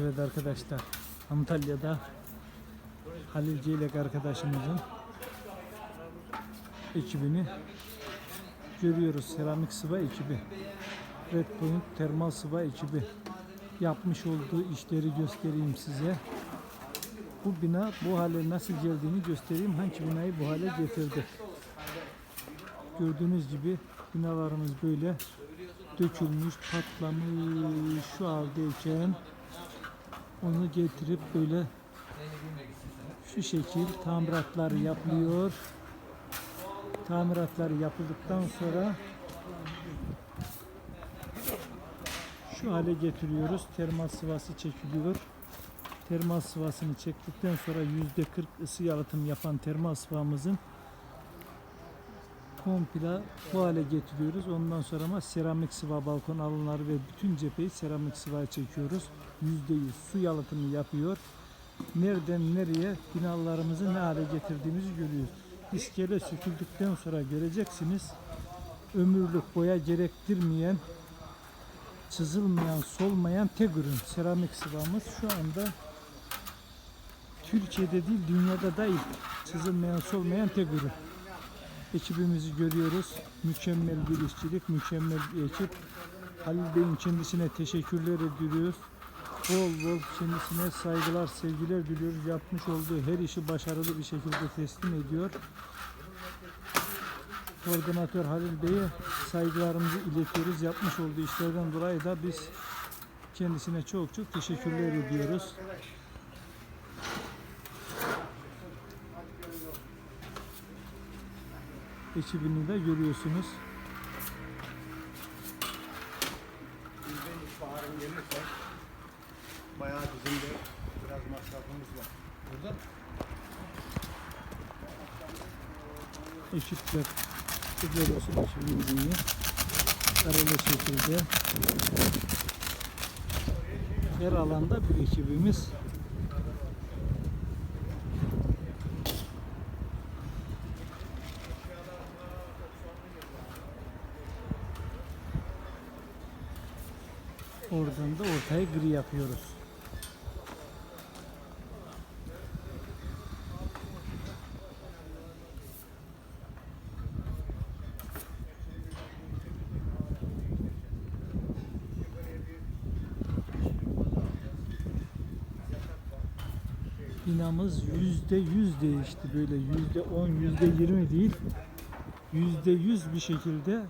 Evet arkadaşlar Antalya'da Halil Ceylek arkadaşımızın ekibini görüyoruz. Seramik sıva ekibi. Red Point termal sıva ekibi. Yapmış olduğu işleri göstereyim size. Bu bina bu hale nasıl geldiğini göstereyim. Hangi binayı bu hale getirdi. Gördüğünüz gibi binalarımız böyle dökülmüş, patlamış şu haldeyken onu getirip böyle şu şekil tamiratlar yapılıyor. Tamiratlar yapıldıktan sonra şu hale getiriyoruz. Termal sıvası çekiliyor. Termal sıvasını çektikten sonra yüzde 40 ısı yalıtım yapan termal sıvamızın komple bu hale getiriyoruz. Ondan sonra ama seramik sıva balkon alınları ve bütün cepheyi seramik sıvaya çekiyoruz. %100 su yalıtımı yapıyor. Nereden nereye binalarımızı ne hale getirdiğimizi görüyoruz. İskele söküldükten sonra göreceksiniz. Ömürlük boya gerektirmeyen, çizilmeyen, solmayan tek ürün seramik sıvamız şu anda Türkiye'de değil dünyada da ilk çizilmeyen, solmayan tek ürün ekibimizi görüyoruz. Mükemmel bir işçilik, mükemmel bir ekip. Halil Bey'in kendisine teşekkürler ediyoruz. Bol bol kendisine saygılar, sevgiler diliyoruz. Yapmış olduğu her işi başarılı bir şekilde teslim ediyor. Koordinatör Halil Bey'e saygılarımızı iletiyoruz. Yapmış olduğu işlerden dolayı da biz kendisine çok çok teşekkürler ediyoruz. Ekibini de görüyorsunuz. İlkbaharın gelirse bayağı bizim de biraz masrafımız var. Burada? Ekipler görüyorsunuz ekibini kareli şekilde. Her alanda bir ekibimiz Oradan da ortaya gri yapıyoruz. Binamız yüzde yüz değişti böyle yüzde on yüzde yirmi değil yüzde yüz bir şekilde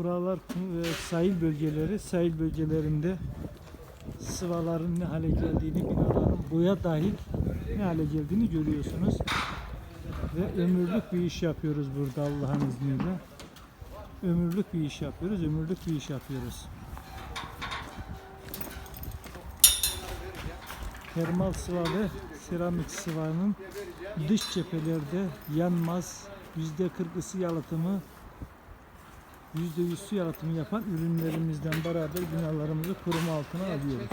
buralar e, sahil bölgeleri sahil bölgelerinde sıvaların ne hale geldiğini binaların boya dahil ne hale geldiğini görüyorsunuz. Ve ömürlük bir iş yapıyoruz burada Allah'ın izniyle. Ömürlük bir iş yapıyoruz ömürlük bir iş yapıyoruz. Termal sıva ve seramik sıvanın dış cephelerde yanmaz yüzde 40 ısı yalıtımı yüzde yüz su yalıtımı yapan ürünlerimizden beraber binalarımızı koruma altına alıyoruz.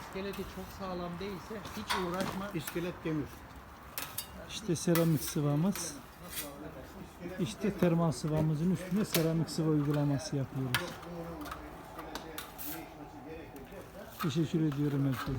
İskeleti çok sağlam değilse hiç uğraşma. iskelet demir. İşte seramik sıvamız. İşte termal sıvamızın üstüne seramik sıva uygulaması yapıyoruz. Teşekkür ediyorum herkese.